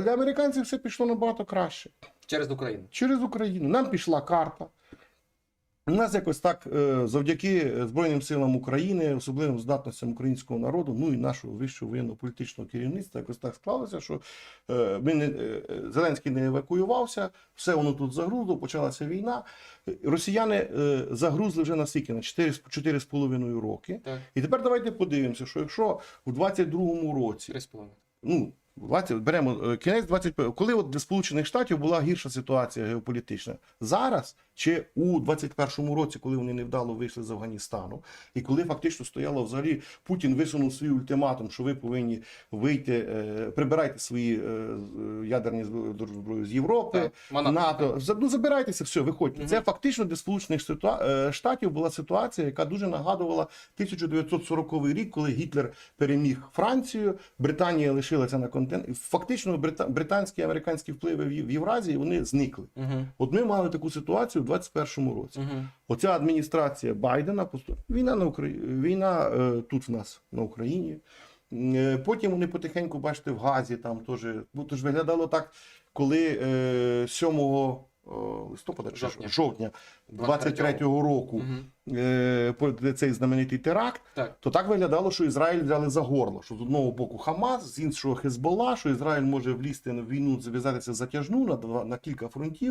Але для американців все пішло набагато краще. Через Україну. Через Україну. Нам пішла карта. У нас якось так, е, завдяки Збройним силам України, особливим здатностям українського народу, ну і нашого вищого воєнно-політичного керівництва, якось так склалося, що е, ми не, е, Зеленський не евакуювався, все воно тут загрузло, почалася війна. Росіяни загрузли вже на скільки? На 4, 4,5 роки. Так, І тепер давайте подивимося, що якщо у 22-му році три з половиною. ну, 20, беремо е, кінець 21 коли от для Сполучених Штатів була гірша ситуація геополітична. Зараз чи у 21-му році, коли вони невдало вийшли з Афганістану, і коли фактично стояло взагалі Путін висунув свій ультиматум, що ви повинні вийти, е, прибирайте свої е, ядерні зброї з Європи, Так, НАТО. Ну забирайтеся, все, виходьте. Мгм. Це фактично для Сполучених е, Штатів була ситуація, яка дуже нагадувала 1940 рік, коли Гітлер переміг Францію, Британія лишилася на континенті. Фактично, брита- британські і американські впливи в в Євразії вони зникли. Угу. От ми мали таку ситуацію в 21-му році. Угу. Оця адміністрація Байдена війна на Украї... війна е, тут в нас на Україні. Е, Потім вони потихеньку, бачите, в Газі там теж. Ну, то ж виглядало так, коли е, 7 е, листопада чи Жовтня. жовтня 23-го року Угу. е, цей знаменитий теракт, Так. то так виглядало, що Ізраїль взяли за горло. Що з одного боку Хамас, з іншого Хезбола, що Ізраїль може влізти в війну, зв'язатися затяжну на, два- на кілька фронтів.